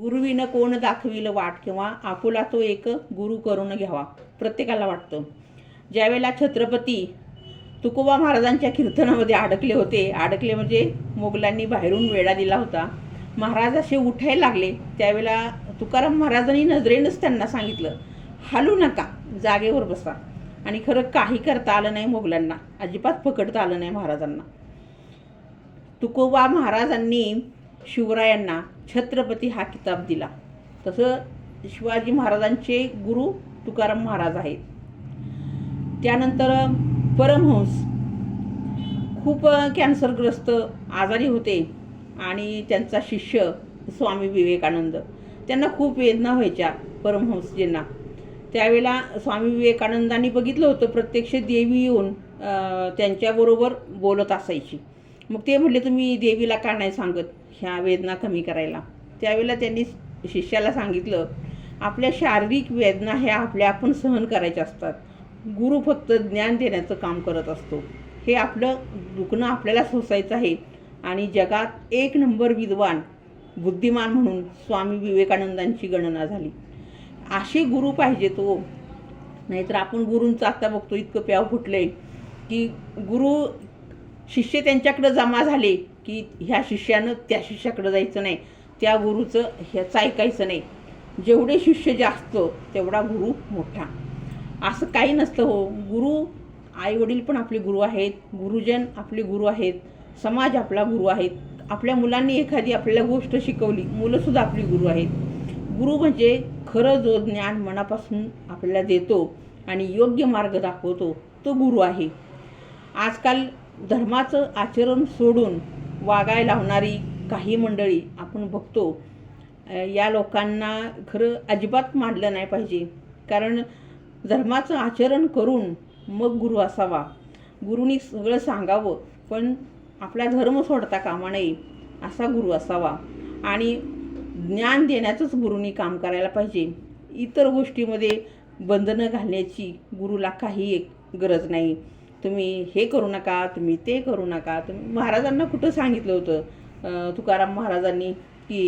गुरुविनं कोण दाखविल वाट किंवा आपुला तो एक गुरु करून घ्यावा प्रत्येकाला वाटतं. ज्यावेळेला छत्रपती तुकोबा महाराजांच्या कीर्तनामध्ये अडकले होते अडकले म्हणजे मोगलांनी बाहेरून वेढा दिला होता. महाराज असे उठायला लागले त्यावेळेला तुकाराम महाराजांनी नजरेनंच त्यांना सांगितलं हालू नका जागेवर बसा. आणि खरं काही करता आलं नाही मोगलांना अजिबात पकडता आलं नाही महाराजांना. तुकोबा महाराजांनी शिवरायांना छत्रपती हा किताब दिला. तसं शिवाजी महाराजांचे गुरु तुकाराम महाराज आहेत. त्यानंतर परमहंस खूप कॅन्सरग्रस्त आजारी होते आणि त्यांचा शिष्य स्वामी विवेकानंद. त्यांना खूप वेदना व्हायच्या परमहंसजींना. त्यावेळेला स्वामी विवेकानंदांनी बघितलं होतं प्रत्यक्ष देवी येऊन त्यांच्याबरोबर बोलत असायची. मग ते म्हटले तुम्ही देवीला का नाही सांगत ह्या वेदना कमी करायला? त्यावेळेला त्यांनी शिष्याला सांगितलं आपल्या शारीरिक वेदना ह्या आपल्या आपण सहन करायच्या असतात. गुरु फक्त ज्ञान देण्याचं काम करत असतो. हे आपलं दुखणं आपल्याला सोसायचं आहे आणि जगात एक नंबर विद्वान बुद्धिमान म्हणून स्वामी विवेकानंदांची गणना झाली. असे गुरु पाहिजे तो. नाहीतर आपण गुरूंचं आता बघतो इतकं प्याव फुटलंय की गुरु शिष्य त्यांच्याकडे जमा झाले की ह्या शिष्यानं त्या शिष्याकडे जायचं नाही. त्या गुरुचं ह्याचं ऐकायचं नाही. जेवढे शिष्य जास्त तेवढा गुरु मोठा. असं काही नसतं हो. गुरु आईवडील पण आपले गुरु आहेत. गुरुजन आपले गुरु आहेत. समाज आपला गुरु आहेत. आपल्या मुलांनी एखादी आपल्याला गोष्ट शिकवली मुलंसुद्धा आपली गुरु आहेत. गुरु म्हणजे खरं जो ज्ञान मनापासून आपल्याला देतो आणि योग्य मार्ग दाखवतो तो गुरु आहे. आजकाल धर्माचं आचरण सोडून वागायला लावणारी काही मंडळी आपण बघतो या लोकांना खरं अजिबात मानलं नाही पाहिजे. कारण धर्माचं आचरण करून मग गुरु असावा. गुरुनी सगळं सांगावं पण आपला धर्म सोडता कामा नये असा गुरु असावा. आणि ज्ञान देण्याचंच गुरुनी काम करायला पाहिजे. इतर गोष्टीमध्ये बंधनं घालण्याची गुरुला काही एक गरज नाही. तुम्ही हे करू नका तुम्ही ते करू नका. तुम्ही महाराजांना कुठं सांगितलं होतं? तुकाराम महाराजांनी की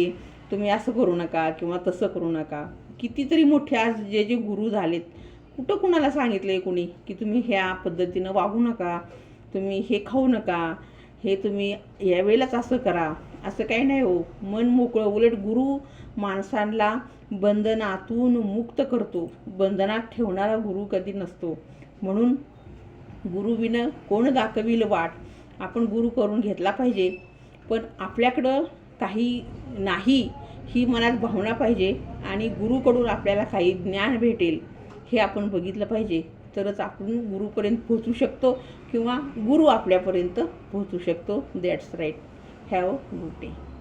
तुम्ही असं करू नका किंवा तसं करू नका. कितीतरी मोठे आज जे जे गुरु झालेत कुठं कुणाला सांगितलं आहे कोणी की तुम्ही ह्या पद्धतीनं वागू नका तुम्ही हे खाऊ नका हे तुम्ही यावेळेलाच असं करा. असं काही नाही हो. मन मोकळं उलट गुरु माणसांना बंधनातून मुक्त करतो. बंधनात ठेवणारा गुरु कधी नसतो. म्हणून गुरुविनं कोण दाखवील वाट? आपण गुरु करून घेतला पाहिजे. पण आपल्याकडं काही नाही ही मनात भावना पाहिजे आणि गुरुकडून आपल्याला काही ज्ञान भेटेल हे आपण बघितलं पाहिजे. तरच आपण गुरुपर्यंत पोहोचू शकतो किंवा गुरु आपल्यापर्यंत पोहोचू शकतो. That's right have good day